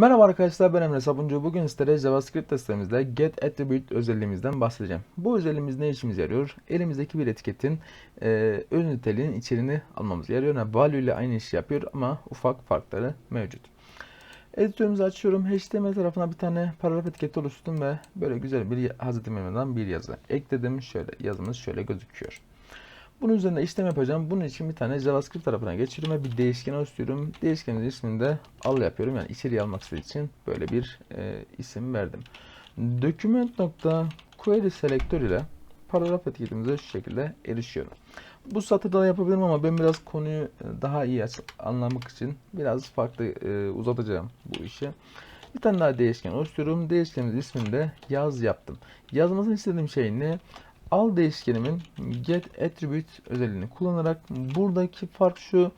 Merhaba arkadaşlar ben Emre Sabuncu. Bugün sizlere JavaScript testimizde get attribute özelliğimizden bahsedeceğim. Bu özelliğimiz ne işimize yarıyor? Elimizdeki bir etiketin e, öz niteliğinin içeriğini almamız yarıyor. Yani value ile aynı işi yapıyor ama ufak farkları mevcut. Editörümüzü açıyorum. HTML tarafına bir tane paragraf etiketi oluşturdum ve böyle güzel bir Hazreti Mehmet'den bir yazı ekledim. Şöyle yazımız şöyle gözüküyor. Bunun üzerine işlem yapacağım. Bunun için bir tane JavaScript tarafına geçiyorum ve bir değişken oluşturuyorum. Değişkenin ismini de al yapıyorum. Yani içeriye almak için böyle bir e, isim verdim. Document.query selektör ile paragraf etiketimize şu şekilde erişiyorum. Bu satırda da yapabilirim ama ben biraz konuyu e, daha iyi anlamak için biraz farklı e, uzatacağım bu işi. Bir tane daha değişken oluşturuyorum. Değişkenin ismini de yaz yaptım. Yazmasını istediğim şey ne? Al değişkenimin get attribute özelliğini kullanarak buradaki fark şu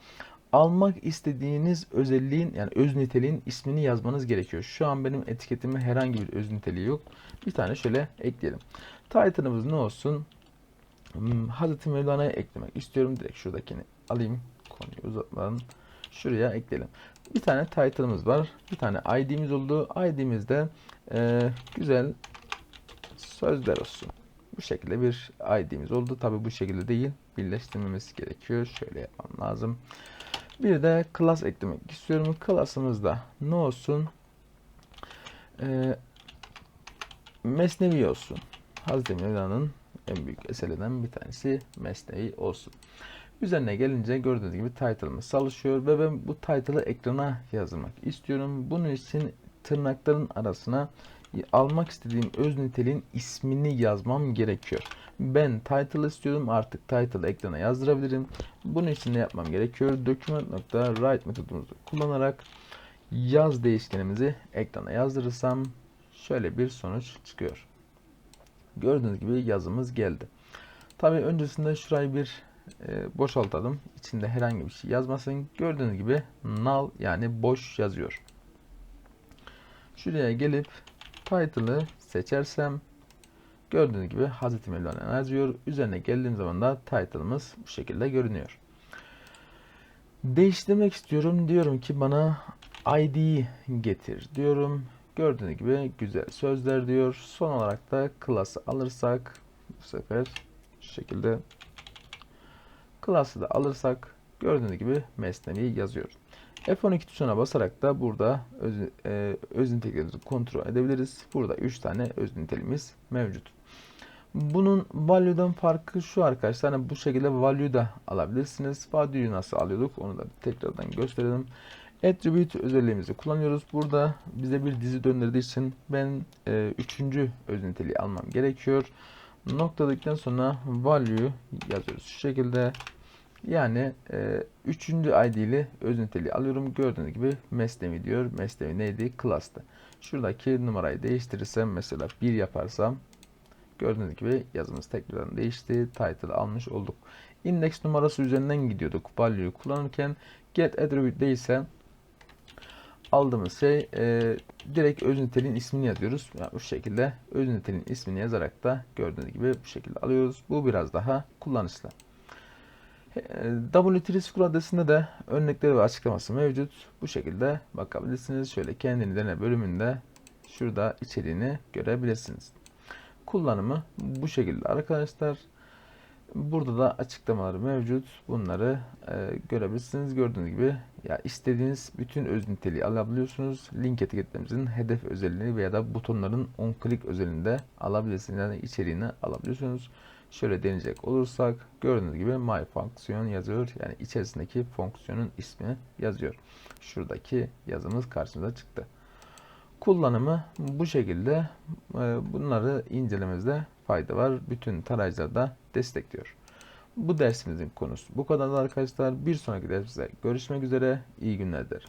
almak istediğiniz özelliğin yani öz niteliğin ismini yazmanız gerekiyor. Şu an benim etiketimin herhangi bir öz niteliği yok. Bir tane şöyle ekleyelim. Title'ımız ne olsun? Hmm, Hazreti Mevlana'ya eklemek istiyorum. Direkt şuradakini alayım. Konuyu uzatmadan şuraya ekleyelim. Bir tane title'ımız var. Bir tane ID'miz oldu. ID'mizde e, güzel sözler olsun. Bu şekilde bir ID'miz oldu. Tabi bu şekilde değil. Birleştirmemiz gerekiyor. Şöyle yapmam lazım. Bir de class eklemek istiyorum. Class'ımızda ne olsun? Ee, Mesnevi olsun. Hazreti Mevlana'nın en büyük eserlerinden bir tanesi Mesnevi olsun. Üzerine gelince gördüğünüz gibi title'ımız çalışıyor ve ben bu title'ı ekrana yazmak istiyorum. Bunun için tırnakların arasına almak istediğim öz niteliğin ismini yazmam gerekiyor. Ben title istiyorum. Artık title ekrana yazdırabilirim. Bunun için ne yapmam gerekiyor? Document.write metodumuzu kullanarak yaz değişkenimizi ekrana yazdırırsam şöyle bir sonuç çıkıyor. Gördüğünüz gibi yazımız geldi. Tabi öncesinde şurayı bir e, boşaltalım. İçinde herhangi bir şey yazmasın. Gördüğünüz gibi null yani boş yazıyor. Şuraya gelip title'ı seçersem gördüğünüz gibi Hazreti Mevlana yazıyor. Üzerine geldiğim zaman da title'ımız bu şekilde görünüyor. Değiştirmek istiyorum. Diyorum ki bana ID getir diyorum. Gördüğünüz gibi güzel sözler diyor. Son olarak da class'ı alırsak bu sefer şu şekilde class'ı da alırsak gördüğünüz gibi mesnevi yazıyor. F12 tuşuna basarak da burada öz, e, öz niteliklerimizi kontrol edebiliriz. Burada 3 tane öz niteliğimiz mevcut. Bunun value'dan farkı şu arkadaşlar. Hani bu şekilde value da alabilirsiniz. Value'yu nasıl alıyorduk onu da tekrardan gösterelim. Attribute özelliğimizi kullanıyoruz. Burada bize bir dizi döndürdüğü için ben e, üçüncü öz niteliği almam gerekiyor. Noktaladıktan sonra value yazıyoruz. Şu şekilde yani e, üçüncü ID ile öz niteliği alıyorum. Gördüğünüz gibi mesnevi diyor. Mesnevi neydi? Class'tı. Şuradaki numarayı değiştirirsem mesela 1 yaparsam gördüğünüz gibi yazımız tekrardan değişti. Title almış olduk. Index numarası üzerinden gidiyorduk. Value'yu kullanırken get attribute değilse aldığımız şey e, direkt öz niteliğin ismini yazıyoruz. Yani bu şekilde öz niteliğin ismini yazarak da gördüğünüz gibi bu şekilde alıyoruz. Bu biraz daha kullanışlı. W3 School adresinde de örnekleri ve açıklaması mevcut. Bu şekilde bakabilirsiniz. Şöyle kendini dene bölümünde şurada içeriğini görebilirsiniz. Kullanımı bu şekilde arkadaşlar. Burada da açıklamaları mevcut. Bunları e, görebilirsiniz. Gördüğünüz gibi ya istediğiniz bütün öz niteliği alabiliyorsunuz. Link etiketlerimizin hedef özelliğini veya da butonların on click özelliğinde alabilirsiniz. Yani içeriğini alabiliyorsunuz. Şöyle deneyecek olursak gördüğünüz gibi my fonksiyon yazıyor. Yani içerisindeki fonksiyonun ismi yazıyor. Şuradaki yazımız karşımıza çıktı. Kullanımı bu şekilde e, bunları incelememizde fayda var. Bütün tarayıcılar da destekliyor. Bu dersimizin konusu bu kadar arkadaşlar. Bir sonraki dersimizde görüşmek üzere. İyi günler dilerim.